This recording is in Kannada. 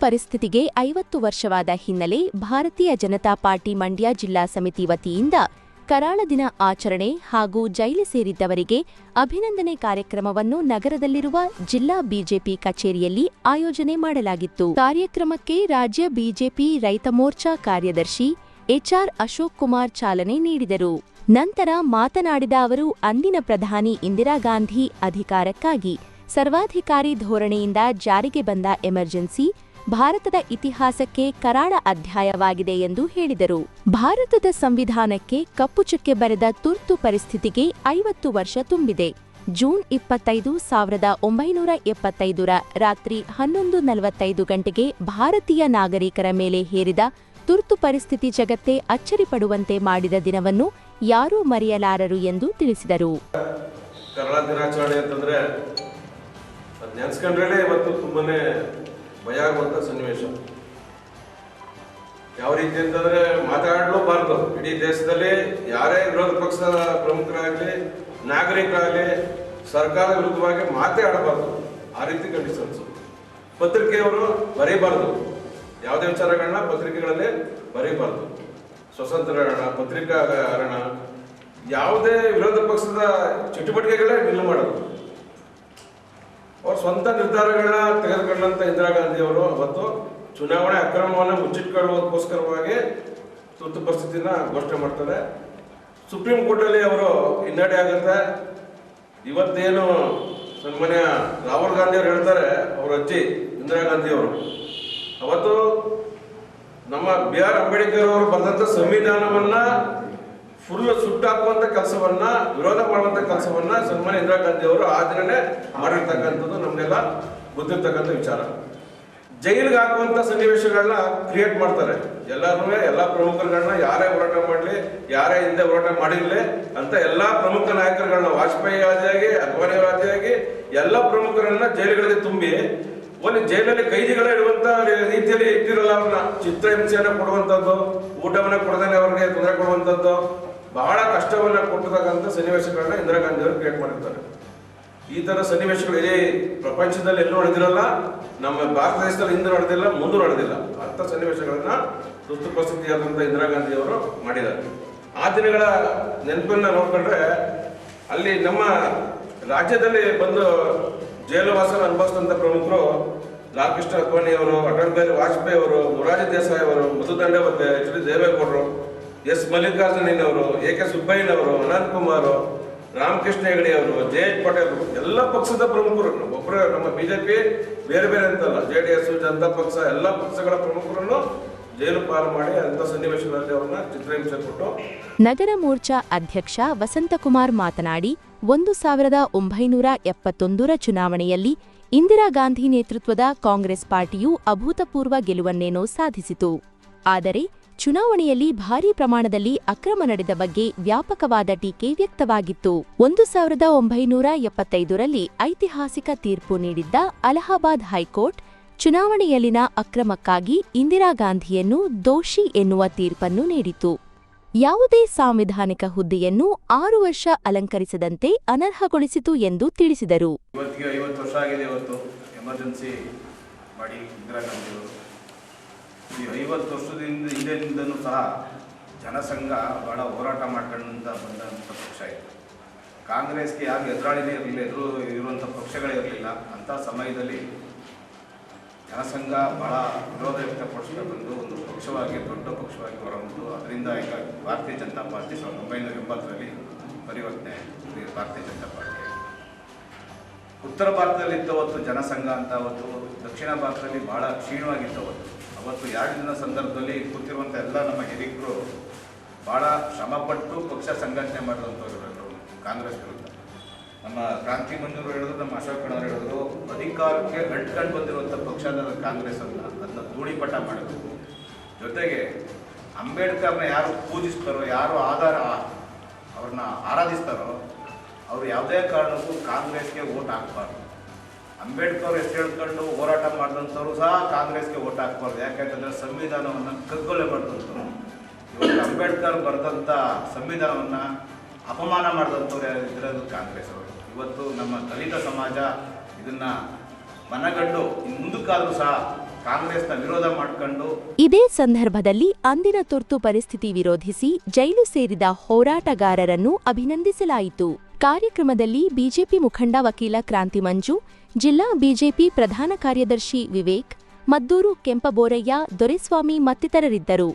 ಪರಿಸ್ಥಿತಿಗೆ ಐವತ್ತು ವರ್ಷವಾದ ಹಿನ್ನೆಲೆ ಭಾರತೀಯ ಜನತಾ ಪಾರ್ಟಿ ಮಂಡ್ಯ ಜಿಲ್ಲಾ ಸಮಿತಿ ವತಿಯಿಂದ ಕರಾಳ ದಿನ ಆಚರಣೆ ಹಾಗೂ ಜೈಲು ಸೇರಿದ್ದವರಿಗೆ ಅಭಿನಂದನೆ ಕಾರ್ಯಕ್ರಮವನ್ನು ನಗರದಲ್ಲಿರುವ ಜಿಲ್ಲಾ ಬಿಜೆಪಿ ಕಚೇರಿಯಲ್ಲಿ ಆಯೋಜನೆ ಮಾಡಲಾಗಿತ್ತು. ಕಾರ್ಯಕ್ರಮಕ್ಕೆ ರಾಜ್ಯ ಬಿಜೆಪಿ ರೈತ ಮೋರ್ಚಾ ಕಾರ್ಯದರ್ಶಿ ಎಚ್ಆರ್ ಅಶೋಕ್ ಕುಮಾರ್ ಚಾಲನೆ ನೀಡಿದರು. ನಂತರ ಮಾತನಾಡಿದ ಅವರು, ಅಂದಿನ ಪ್ರಧಾನಿ ಇಂದಿರಾ ಗಾಂಧಿ ಅಧಿಕಾರಕ್ಕಾಗಿ ಸರ್ವಾಧಿಕಾರಿ ಧೋರಣೆಯಿಂದ ಜಾರಿಗೆ ಬಂದ ಎಮರ್ಜೆನ್ಸಿ ಭಾರತದ ಇತಿಹಾಸಕ್ಕೆ ಕರಾಳ ಅಧ್ಯಾಯವಾಗಿದೆ ಎಂದು ಹೇಳಿದರು. ಭಾರತದ ಸಂವಿಧಾನಕ್ಕೆ ಕಪ್ಪು ಚುಕ್ಕೆ ಬರೆದ ತುರ್ತು ಪರಿಸ್ಥಿತಿಗೆ ಐವತ್ತು ವರ್ಷ ತುಂಬಿದೆ. ಜೂನ್ ಇಪ್ಪತ್ತೈದು ಸಾವಿರದ ಒಂಬೈನೂರ ಎಪ್ಪತ್ತೈದರ ರಾತ್ರಿ ಹನ್ನೊಂದು ನಲವತ್ತೈದು ಗಂಟೆಗೆ ಭಾರತೀಯ ನಾಗರಿಕರ ಮೇಲೆ ಹೇರಿದ ತುರ್ತು ಪರಿಸ್ಥಿತಿ ಜಗತ್ತೇ ಅಚ್ಚರಿಪಡುವಂತೆ ಮಾಡಿದ ದಿನವನ್ನು ಯಾರೂ ಮರೆಯಲಾರರು ಎಂದು ತಿಳಿಸಿದರು. ದಿನಾಚರಣೆ ಅಂತಂದ್ರೆ ಭಯ ಆಗುವಂಥ ಸನ್ನಿವೇಶ. ಯಾವ ರೀತಿ ಅಂತಂದ್ರೆ ಮಾತಾಡಲೂಬಾರ್ದು. ಇಡೀ ದೇಶದಲ್ಲಿ ಯಾರೇ ವಿರೋಧ ಪಕ್ಷದ ಪ್ರಮುಖರಾಗಲಿ, ನಾಗರಿಕರಾಗಲಿ, ಸರ್ಕಾರ ವಿರುದ್ಧವಾಗಿ ಮಾತೇ ಆಡಬಾರ್ದು. ಆ ರೀತಿ ಕಂಡೀಷನ್ಸ್ ಪತ್ರಿಕೆಯವರು ಬರೀಬಾರ್ದು. ಯಾವುದೇ ವಿಚಾರಗಳನ್ನ ಪತ್ರಿಕೆಗಳಲ್ಲಿ ಬರೀಬಾರ್ದು. ಸ್ವತಂತ್ರ ಪತ್ರಿಕಾ ಹರಣ ಯಾವುದೇ ವಿರೋಧ ಪಕ್ಷದ ಚಟುವಟಿಕೆಗಳೇ ನಿಲ್ಲು ಮಾಡೋದು ಅವ್ರ ಸ್ವಂತ ನಿರ್ಧಾರಗಳನ್ನ ತೆಗೆದುಕೊಂಡಂತ ಇಂದಿರಾ ಗಾಂಧಿ ಅವರು ಅವತ್ತು ಚುನಾವಣೆ ಅಕ್ರಮವನ್ನು ಮುಚ್ಚಿಟ್ಕೊಳ್ಳುವುದಕ್ಕೋಸ್ಕರವಾಗಿ ತುರ್ತು ಪರಿಸ್ಥಿತಿನ ಘೋಷಣೆ ಮಾಡ್ತಾರೆ. ಸುಪ್ರೀಂ ಕೋರ್ಟಲ್ಲಿ ಅವರು ಹಿನ್ನಡೆ ಆಗುತ್ತೆ. ಇವತ್ತೇನು ಸನ್ಮಾನ್ಯ ರಾಹುಲ್ ಗಾಂಧಿ ಅವರು ಹೇಳ್ತಾರೆ, ಅವ್ರ ಅಜ್ಜಿ ಇಂದಿರಾ ಗಾಂಧಿ ಅವರು. ಅವತ್ತು ನಮ್ಮ ಬಿ ಆರ್ ಅಂಬೇಡ್ಕರ್ ಅವರು ಬಂದಂತ ಸಂವಿಧಾನವನ್ನ ಫುಲ್ ಸುಟ್ಟಾಕುವಂತ ಕೆಲಸವನ್ನ, ವಿರೋಧ ಮಾಡುವಂತ ಕೆಲಸವನ್ನ ಸನ್ಮಾನ್ಯ ಇಂದಿರಾ ಗಾಂಧಿ ಅವರು ಆ ದಿನನೇ ಮಾಡಿರ್ತಕ್ಕಂಥದ್ದು ನಮ್ಗೆಲ್ಲ ಗೊತ್ತಿರ್ತಕ್ಕಂಥ ವಿಚಾರ. ಜೈಲಿಗೆ ಹಾಕುವಂತ ಸನ್ನಿವೇಶಗಳನ್ನ ಕ್ರಿಯೇಟ್ ಮಾಡ್ತಾರೆ. ಎಲ್ಲರೂ ಎಲ್ಲಾ ಪ್ರಮುಖರುಗಳನ್ನ ಯಾರೇ ಹೋರಾಟ ಮಾಡಲಿ, ಯಾರೇ ಹಿಂದೆ ಹೋರಾಟ ಮಾಡಿರ್ಲಿ ಅಂತ ಎಲ್ಲಾ ಪ್ರಮುಖ ನಾಯಕರುಗಳನ್ನ, ವಾಜಪೇಯಿ ಆದಿಯಾಗಿ ಅದ್ವಾನಿ ಆದಿಯಾಗಿ ಎಲ್ಲ ಪ್ರಮುಖರನ್ನ ಜೈಲುಗಳಲ್ಲಿ ತುಂಬಿ ಒಂದು ಜೈಲಲ್ಲಿ ಕೈದಿಗಳ ಇಡುವಂತ ರೀತಿಯಲ್ಲಿ ಇಟ್ಟಿರಲ್ಲ ಅವ್ರನ್ನ. ಚಿತ್ರಹಿಂಸೆಯನ್ನ ಕೊಡುವಂತದ್ದು, ಊಟವನ್ನ ಕೊಡದೇನೆ ಅವ್ರಿಗೆ ತೊಂದರೆ ಕೊಡುವಂತದ್ದು ಬಹಳ ಕಷ್ಟವನ್ನ ಕೊಟ್ಟತಕ್ಕಂಥ ಸನ್ನಿವೇಶಗಳನ್ನ ಇಂದಿರಾ ಗಾಂಧಿ ಅವರು ಕ್ರಿಯೇಟ್ ಮಾಡಿರ್ತಾರೆ. ಈ ತರ ಸನ್ನಿವೇಶಗಳು ಇಡೀ ಪ್ರಪಂಚದಲ್ಲಿ ಎಲ್ಲೂ ನಡೆದಿರಲ್ಲ, ನಮ್ಮ ಭಾರತ ದೇಶದಲ್ಲಿ ಹಿಂದೆ ನಡೆದಿಲ್ಲ, ಮುಂದೆ ನಡೆದಿಲ್ಲ. ಅಂಥ ಸನ್ನಿವೇಶಗಳನ್ನ ತುರ್ತು ಪರಿಸ್ಥಿತಿಯಾದಂತ ಇಂದಿರಾ ಗಾಂಧಿ ಅವರು ಮಾಡಿದ್ದಾರೆ. ಆ ದಿನಗಳ ನೆನಪನ್ನ ನೋಡ್ಕೊಂಡ್ರೆ, ಅಲ್ಲಿ ನಮ್ಮ ರಾಜ್ಯದಲ್ಲಿ ಬಂದು ಜೈಲು ಅನುಭವಿಸಿದಂಥ ಪ್ರಮುಖರು ಲಾಲ್ಕೃಷ್ಣ ಅಡ್ವಾಣಿ ಅವರು ಅಟಲ್ ಬಿಹಾರಿ ವಾಜಪೇಯಿ ಅವರು ಮೊರಾರ್ಜಿ ದೇಸಾಯಿ ಅವರು ಮಧು ದಂಡವತೆ ಎಚ್ ಡಿ ದೇವೇಗೌಡರು. ಎಸ್ ಮಲ್ಲಿಕಾರ್ಜುನಯ್ಯನವರು ಎ ಕೆ ಸುಬ್ಬಯ್ಯನವರು, ಅನಂತ್ ಕುಮಾರ್, ರಾಮಕೃಷ್ಣ ಹೆಗಡೆ ಅವರು ಜೆ ಎಚ್ ಪಟೇಲ್ ಎಲ್ಲ ಪಕ್ಷದ ಪ್ರಮುಖರು ಒಬ್ಬರೇ ನಮ್ಮ ಬಿಜೆಪಿ ಬೇರೆ ಬೇರೆ ಅಂತಲ್ಲ, ಜೆ ಡಿ ಎಸ್, ಜನತಾ ಪಕ್ಷ, ಎಲ್ಲ ಪಕ್ಷಗಳ ಪ್ರಮುಖರನ್ನು ನಗರ ಮೋರ್ಚಾ ಅಧ್ಯಕ್ಷ ವಸಂತಕುಮಾರ್ ಮಾತನಾಡಿ, ಒಂದು ಸಾವಿರದ ಒಂಬೈನೂರ ಎಪ್ಪತ್ತೊಂದರ ಚುನಾವಣೆಯಲ್ಲಿ ಇಂದಿರಾ ಗಾಂಧಿ ನೇತೃತ್ವದ ಕಾಂಗ್ರೆಸ್ ಪಾರ್ಟಿಯು ಅಭೂತಪೂರ್ವ ಗೆಲುವನ್ನೇನೋ ಸಾಧಿಸಿತು. ಆದರೆ ಚುನಾವಣೆಯಲ್ಲಿ ಭಾರೀ ಪ್ರಮಾಣದಲ್ಲಿ ಅಕ್ರಮ ನಡೆದ ಬಗ್ಗೆ ವ್ಯಾಪಕವಾದ ಟೀಕೆ ವ್ಯಕ್ತವಾಗಿತ್ತು. ಒಂದು ಸಾವಿರದ ಒಂಬೈನೂರ ಎಪ್ಪತ್ತೈದರಲ್ಲಿ ಐತಿಹಾಸಿಕ ತೀರ್ಪು ನೀಡಿದ್ದ ಅಲಹಾಬಾದ್ ಹೈಕೋರ್ಟ್ ಚುನಾವಣೆಯಲ್ಲಿನ ಅಕ್ರಮಕ್ಕಾಗಿ ಇಂದಿರಾ ಗಾಂಧಿಯನ್ನು ದೋಷಿ ಎನ್ನುವ ತೀರ್ಪನ್ನು ನೀಡಿತು ಯಾವುದೇ ಸಾಂವಿಧಾನಿಕ ಹುದ್ದೆಯನ್ನು ಆರು ವರ್ಷ ಅಲಂಕರಿಸದಂತೆ ಅನರ್ಹಗೊಳಿಸಿತು ಎಂದು ತಿಳಿಸಿದರು. ಈ ಐವತ್ತು ವರ್ಷದಿಂದ ಹಿಂದೆಯಿಂದನೂ ಸಹ ಜನಸಂಘ ಬಹಳ ಹೋರಾಟ ಮಾಡ್ಕೊಂಡಂತ ಬಂದಂಥ ಪಕ್ಷ ಇತ್ತು ಕಾಂಗ್ರೆಸ್ಗೆ ಯಾರು ಎದುರಾಳಿನೇ ಇರಲಿಲ್ಲ, ಎದುರು ಇರುವಂಥ ಪಕ್ಷಗಳೇ ಇರಲಿಲ್ಲ, ಅಂಥ ಸಮಯದಲ್ಲಿ ಜನಸಂಘ ಬಹಳ ವಿರೋಧ ವ್ಯಕ್ತಪಡಿಸ್ತಾ ಬಂದು ಒಂದು ಪಕ್ಷವಾಗಿ, ದೊಡ್ಡ ಪಕ್ಷವಾಗಿ ಹೊರಬಂದು ಅದರಿಂದ ಈಗ ಭಾರತೀಯ ಜನತಾ ಪಾರ್ಟಿ ಸಾವಿರದ ಒಂಬೈನೂರ ಎಂಬತ್ತರಲ್ಲಿ ಪರಿವರ್ತನೆ ಆಯಿತು ಭಾರತೀಯ ಜನತಾ ಪಾರ್ಟಿ. ಉತ್ತರ ಭಾರತದಲ್ಲಿ ಹೊತ್ತು, ಜನಸಂಘ ಅಂತ ಅವತ್ತು ದಕ್ಷಿಣ ಭಾರತದಲ್ಲಿ ಬಹಳ ಕ್ಷೀಣವಾಗಿತ್ತು ಅವತ್ತು ಅವತ್ತು ಎರಡು ದಿನ ಸಂದರ್ಭದಲ್ಲಿ ಕೂತಿರುವಂಥ ಎಲ್ಲ ನಮ್ಮ ಹಿರಿಯರು ಭಾಳ ಶ್ರಮಪಟ್ಟು ಪಕ್ಷ ಸಂಘಟನೆ ಮಾಡಿದಂಥವ್ರು ಕಾಂಗ್ರೆಸ್ ವಿರುದ್ಧ. ನಮ್ಮ ಕ್ರಾಂತಿ ಮಂಜೂರು ಹೇಳಿದ್ರು, ನಮ್ಮ ಅಶೋಕ್ ಕಣವರು ಹೇಳಿದ್ರು, ಅಧಿಕಾರಕ್ಕೆ ಅಂಟ್ಕೊಂಡು ಬಂದಿರುವಂಥ ಪಕ್ಷದ ಕಾಂಗ್ರೆಸ್ ಅಲ್ಲ. ಅದನ್ನ ಧೂಳಿಪಟ ಮಾಡಬೇಕು ಜೊತೆಗೆ ಅಂಬೇಡ್ಕರ್ನ ಯಾರು ಪೂಜಿಸ್ತಾರೋ, ಯಾರು ಆಧಾರ ಅವ್ರನ್ನ ಆರಾಧಿಸ್ತಾರೋ, ಅವರು ಯಾವುದೇ ಕಾರಣಕ್ಕೂ ಕಾಂಗ್ರೆಸ್ಗೆ ಓಟ್ ಹಾಕ್ಬಾರ್ದು. ಅಂಬೇಡ್ಕರ್ ಎಷ್ಟು ಹೇಳ್ಕೊಂಡು ಹೋರಾಟ ಮಾಡಿದಂಥವ್ರು ಸಹ ಕಾಂಗ್ರೆಸ್ಗೆ ಓಟ್ ಹಾಕ್ಬಾರ್ದು. ಯಾಕೆಂತಂದ್ರೆ ಸಂವಿಧಾನವನ್ನು ಕಗ್ಗೊಲೆ ಮಾಡಿದಂಥವ್ರು. ಇವತ್ತು ಅಂಬೇಡ್ಕರ್ ಬರೆದಂಥ ಸಂವಿಧಾನವನ್ನು ಅಪಮಾನ ಮಾಡಿದಂಥವ್ರು ಇದ್ರೆ ಕಾಂಗ್ರೆಸ್ ಅವರು. ಇವತ್ತು ನಮ್ಮ ದಲಿತ ಸಮಾಜ ಇದನ್ನ ಮನಗಂಡು ಮುಂದಕ್ಕಾದರೂ ಸಹ ಕಾಂಗ್ರೆಸ್ನ ವಿರೋಧ ಇದೇ ಸಂದರ್ಭದಲ್ಲಿ ಅಂದಿನ ತುರ್ತು ಪರಿಸ್ಥಿತಿ ವಿರೋಧಿಸಿ ಜೈಲು ಸೇರಿದ ಹೋರಾಟಗಾರರನ್ನು ಅಭಿನಂದಿಸಲಾಯಿತು. ಕಾರ್ಯಕ್ರಮದಲ್ಲಿ ಬಿಜೆಪಿ ಮುಖಂಡ ವಕೀಲ ಕ್ರಾಂತಿ ಮಂಜು, ಜಿಲ್ಲಾ ಬಿಜೆಪಿ ಪ್ರಧಾನ ಕಾರ್ಯದರ್ಶಿ ವಿವೇಕ್, ಮದ್ದೂರು ಕೆಂಪಬೋರಯ್ಯ, ದೊರೆಸ್ವಾಮಿ ಮತ್ತಿತರರಿದ್ದರು.